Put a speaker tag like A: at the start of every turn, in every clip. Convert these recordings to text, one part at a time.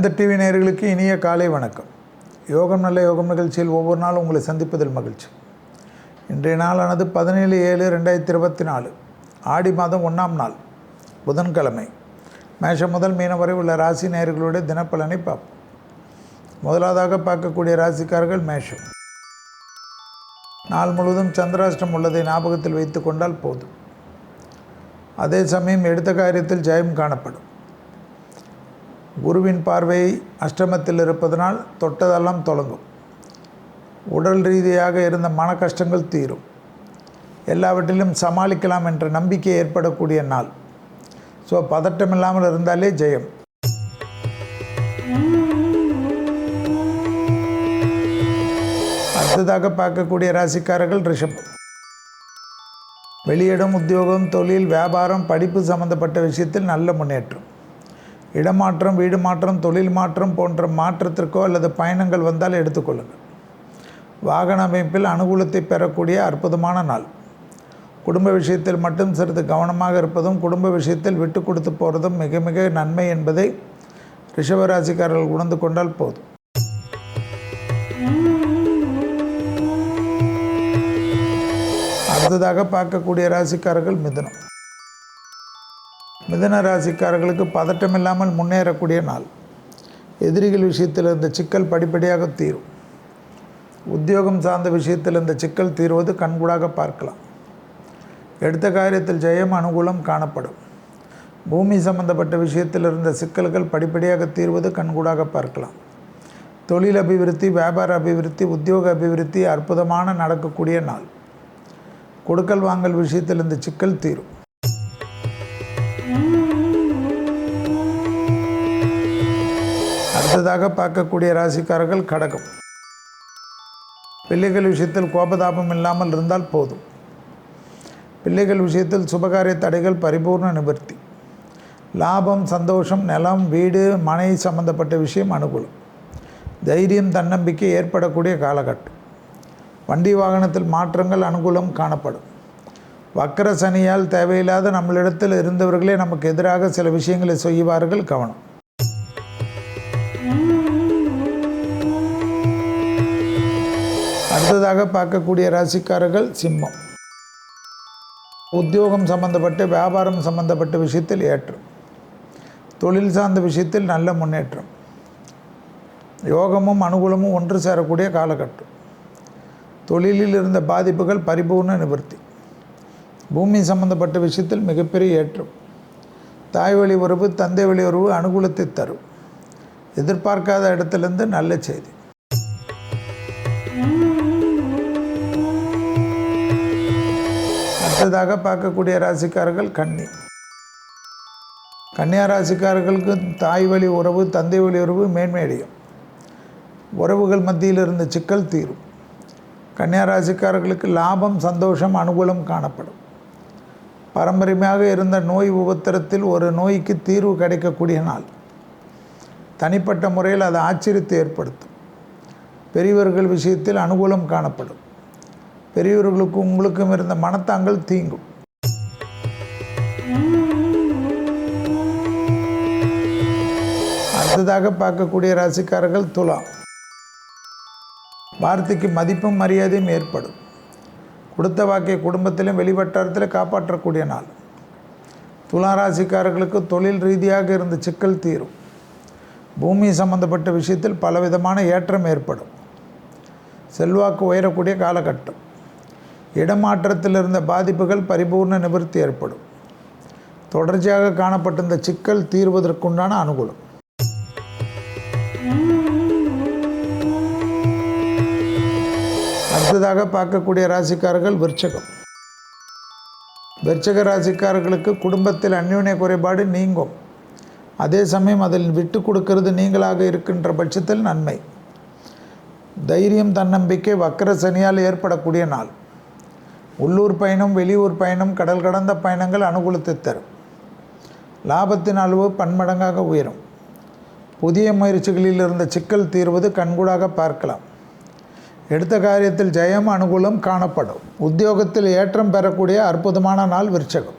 A: வேந்த TV நேயர்களுக்கு இனிய காலை வணக்கம். யோகம் நல்ல யோகம் நிகழ்ச்சியில் ஒவ்வொரு நாளும் உங்களை சந்திப்பதில் மகிழ்ச்சி. இன்றைய நாளானது பதினேழு ஏழு ரெண்டாயிரத்தி இருபத்தி நாலு. ஆடி மாதம் ஒன்றாம் நாள் புதன்கிழமை. மேஷம் முதல் மீனம் வரை உள்ள ராசி நேயர்களுடைய தினப்பலனை பார்ப்போம். முதலாவதாக பார்க்கக்கூடிய ராசிக்காரர்கள் மேஷம். நாள் முழுவதும் சந்திராஷ்டம் உள்ளதை ஞாபகத்தில் வைத்து கொண்டால் போதும். அதே சமயம் எடுத்த காரியத்தில் ஜெயம் காணப்படும். குருவின் பார்வை அஷ்டமத்தில் இருப்பதனால் தொட்டதெல்லாம் தொடங்கும் உடல் ரீதியாக இருந்த மன கஷ்டங்கள் தீரும். எல்லாவற்றிலும் சமாளிக்கலாம் என்ற நம்பிக்கை ஏற்படக்கூடிய நாள். ஸோ பதட்டம் இல்லாமல் இருந்தாலே ஜெயம். அடுத்ததாக பார்க்கக்கூடிய ராசிக்காரர்கள் ரிஷபம். வெளியிடம் உத்தியோகம் தொழில் வியாபாரம் படிப்பு சம்பந்தப்பட்ட விஷயத்தில் நல்ல முன்னேற்றம். இடமாற்றம் வீடு மாற்றம் தொழில் மாற்றம் போன்ற மாற்றத்திற்கோ அல்லது பயணங்கள் வந்தால் எடுத்துக்கொள்ளுங்கள். வாகன அமைப்பில் அனுகூலத்தை பெறக்கூடிய அற்புதமான நாள். குடும்ப விஷயத்தில் மட்டும் சிறிது கவனமாக இருப்பதும் குடும்ப விஷயத்தில் விட்டு கொடுத்து போகிறதும் மிக மிக நன்மை என்பதை ரிஷபராசிக்காரர்கள் உணர்ந்து கொண்டால் போதும். அடுத்ததாக பார்க்கக்கூடிய ராசிக்காரர்கள் மிதுனம். மிதன ராசிக்காரர்களுக்கு பதட்டம் இல்லாமல் முன்னேறக்கூடிய நாள். எதிரிகள் விஷயத்தில் இருந்த சிக்கல் படிப்படியாக தீரும். உத்தியோகம் சார்ந்த விஷயத்தில் இந்த சிக்கல் தீர்வது கண்கூடாக பார்க்கலாம். எடுத்த காரியத்தில் ஜெயம் அனுகூலம் காணப்படும். பூமி சம்பந்தப்பட்ட விஷயத்தில் இருந்த சிக்கல்கள் படிப்படியாக தீர்வது கண்கூடாக பார்க்கலாம். தொழில் அபிவிருத்தி வியாபார அபிவிருத்தி உத்தியோக அபிவிருத்தி அற்புதமான நடக்கக்கூடிய நாள். கொடுக்கல் வாங்கல் விஷயத்தில் இந்த சிக்கல் தீரும். அடுத்ததாக பார்க்கக்கூடிய ராசிக்காரர்கள் கடகம். பிள்ளைகள் விஷயத்தில் கோபதாபம் இல்லாமல் இருந்தால் போதும். பிள்ளைகள் விஷயத்தில் சுபகாரிய தடைகள் பரிபூர்ண நிவர்த்தி. லாபம் சந்தோஷம் நிலம் வீடு மனை சம்பந்தப்பட்ட விஷயம் அனுகூலம். தைரியம் தன்னம்பிக்கை ஏற்படக்கூடிய காலகட்டம். வண்டி வாகனத்தில் மாற்றங்கள் அனுகூலம் காணப்படும். வக்கர சனியால் தேவையில்லாத நம்மளிடத்தில் இருந்தவர்களே நமக்கு எதிராக சில விஷயங்களை செய்வார்கள் கவனம். அடுத்ததாக பார்க்கக்கூடிய ராசிக்காரர்கள் சிம்மம். உத்தியோகம் சம்பந்தப்பட்ட வியாபாரம் சம்பந்தப்பட்ட விஷயத்தில் ஏற்றம். தொழில் சார்ந்த விஷயத்தில் நல்ல முன்னேற்றம். யோகமும் அனுகூலமும் ஒன்று சேரக்கூடிய காலகட்டம். தொழிலில் இருந்த பாதிப்புகள் பரிபூர்ண நிவர்த்தி. பூமி சம்பந்தப்பட்ட விஷயத்தில் மிகப்பெரிய ஏற்றம். தாய் வழி உறவு தந்தை வழி உறவு அனுகூலத்தை தரும். எதிர்பார்க்காத இடத்துலேருந்து நல்ல செய்தி. அடுத்ததாக பார்க்கக்கூடிய ராசிக்காரர்கள் கன்னி. கன்னியா ராசிக்காரர்களுக்கு தாய் வழி உறவு தந்தை வழி உறவு மேன்மையடையும் உறவுகள் மத்தியில் இருந்த சிக்கல் தீரும். கன்னியா ராசிக்காரர்களுக்கு லாபம் சந்தோஷம் அனுகூலம் காணப்படும். பாரம்பரியமாக இருந்த நோய் உபத்திரத்தில் ஒரு நோய்க்கு தீர்வு கிடைக்கக்கூடிய நாள். தனிப்பட்ட முறையில் அது ஆச்சரியத்தை ஏற்படுத்தும். பெரியவர்கள் விஷயத்தில் அனுகூலம் காணப்படும். பெரியவர்களுக்கும் உங்களுக்கும் இருந்த மனத்தாங்கள் தீங்கும். அடுத்ததாக பார்க்கக்கூடிய ராசிக்காரர்கள் துலாம். வார்த்தைக்கு மதிப்பும் மரியாதையும் ஏற்படும். கொடுத்த வாக்கை குடும்பத்திலும் வெளிவட்டாரத்தில் காப்பாற்றக்கூடிய நாள். துலா ராசிக்காரர்களுக்கு தொழில் ரீதியாக இருந்த சிக்கல் தீரும். பூமி சம்பந்தப்பட்ட விஷயத்தில் பலவிதமான ஏற்றம் ஏற்படும். செல்வாக்கு உயரக்கூடிய காலகட்டம். இடமாற்றத்தில் இருந்த பாதிப்புகள் பரிபூர்ண நிவர்த்தி ஏற்படும். தொடர்ச்சியாக காணப்பட்டிருந்த சிக்கல் தீர்வதற்குண்டான அனுகூலம். அடுத்ததாக பார்க்கக்கூடிய ராசிக்காரர்கள் விற்சகம் விற்சக ராசிக்காரர்களுக்கு குடும்பத்தில் அந்யோன்ய குறைபாடு நீங்கும். அதே சமயம் அதில் விட்டு கொடுக்கிறது நீங்களாக இருக்கின்ற பட்சத்தில் நன்மை. தைரியம் தன்னம்பிக்கை வக்கர சனியால் ஏற்படக்கூடிய நாள். உள்ளூர் பயணம் வெளியூர் பயணம் கடல் கடந்த பயணங்கள் அனுகூலத்தை தரும். லாபத்தின் அளவு பன்மடங்காக உயரும். புதிய முயற்சிகளில் இருந்த சிக்கல் தீர்வது கண்கூடாக பார்க்கலாம். எடுத்த காரியத்தில் ஜெயம் அனுகூலம் காணப்படும். உத்தியோகத்தில் ஏற்றம் பெறக்கூடிய அற்புதமான நாள் விருச்சகம்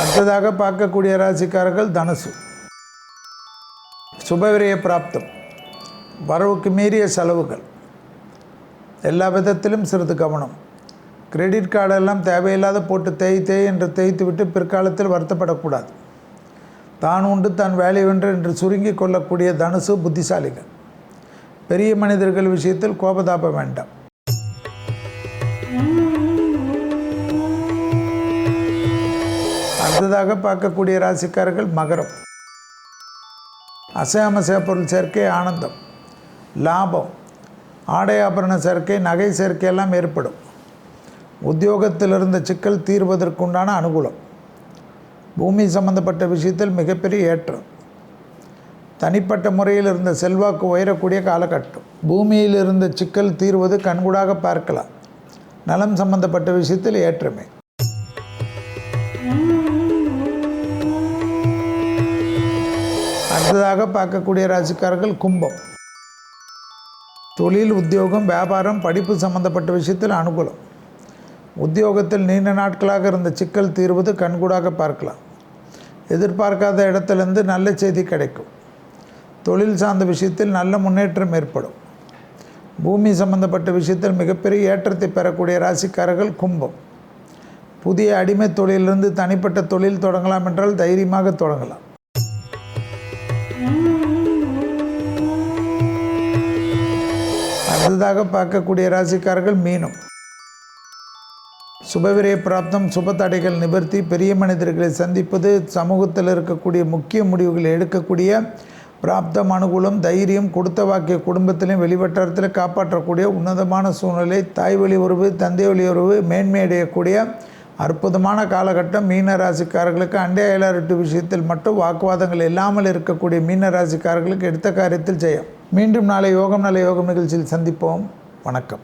A: அடுத்ததாக பார்க்கக்கூடிய ராசிக்காரர்கள் தனுசு. சுபவிரிய பிராப்தம். வரவுக்கு மீறிய செலவுகள். எல்லா விதத்திலும் சிறிது கவனம். கிரெடிட் கார்டெல்லாம் தேவையில்லாத போட்டு தேய் தேய் என்று தேய்த்து விட்டு பிற்காலத்தில் வருத்தப்படக்கூடாது. தான் உண்டு தான் வேலை வென்று என்று சுருங்கி கொள்ளக்கூடிய தனுசு புத்திசாலிகள். பெரிய மனிதர்கள் விஷயத்தில் கோபதாபம் வேண்டாம். அடுத்ததாக பார்க்கக்கூடிய ராசிக்காரர்கள் மகரம். அசையாமசைய பொருள் சேர்க்கை ஆனந்தம். லாபம். ஆடை ஆபரண சேர்க்கை நகை சேர்க்கை எல்லாம் ஏற்படும். உத்தியோகத்தில் இருந்த சிக்கல் தீர்வதற்குண்டான அனுகூலம். பூமி சம்பந்தப்பட்ட விஷயத்தில் மிகப்பெரிய ஏற்றம். தனிப்பட்ட முறையில் இருந்த செல்வாக்கு உயரக்கூடிய காலகட்டம். பூமியில் இருந்த சிக்கல் தீர்வது கண்கூடாக பார்க்கலாம். நலம் சம்பந்தப்பட்ட விஷயத்தில் ஏற்றமே. அடுத்ததாக பார்க்கக்கூடிய ராசிக்காரர்கள் கும்பம். தொழில் உத்தியோகம் வியாபாரம் படிப்பு சம்பந்தப்பட்ட விஷயத்தில் அனுகூலம். உத்தியோகத்தில் நீண்ட நாட்களாக இருந்த சிக்கல் தீர்வது கண்கூடாக பார்க்கலாம். எதிர்பார்க்காத இடத்துலேருந்து நல்ல செய்தி கிடைக்கும். தொழில் சார்ந்த விஷயத்தில் நல்ல முன்னேற்றம் ஏற்படும். பூமி சம்பந்தப்பட்ட விஷயத்தில் மிகப்பெரிய ஏற்றத்தை பெறக்கூடிய ராசிக்காரர்கள் கும்பம். புதிய அடிமை தொழிலிருந்து தனிப்பட்ட தொழில் தொடங்கலாம் என்றால் தைரியமாக தொடங்கலாம். அடுத்ததாக பார்க்கக்கூடிய ராசிக்காரர்கள் மீனம். சுபவிரய பிராப்தம் சுப தடைகள் நிவர்த்தி பெரிய மனிதர்களை சந்திப்பது சமூகத்தில் இருக்கக்கூடிய முக்கிய முடிவுகளை எடுக்கக்கூடிய பிராப்தம் அனுகூலம் தைரியம் கொடுத்த வாக்கிய குடும்பத்திலையும் வெளிவட்டாரத்தில் காப்பாற்றக்கூடிய உன்னதமான சூழ்நிலை தாய் வழி உறவு தந்தை வழி உறவு மேன்மையடையக்கூடிய அற்புதமான காலகட்டம். மீன ராசிக்காரர்களுக்கு அண்டை அயலாரட்டு விஷயத்தில் மட்டும் வாக்குவாதங்கள் இல்லாமல் இருக்கக்கூடிய மீன ராசிக்காரர்களுக்கு எடுத்த காரியத்தில் ஜெயம். மீண்டும் நாளை யோகம் நல்ல யோகம் நிகழ்ச்சியில் சந்திப்போம். வணக்கம்.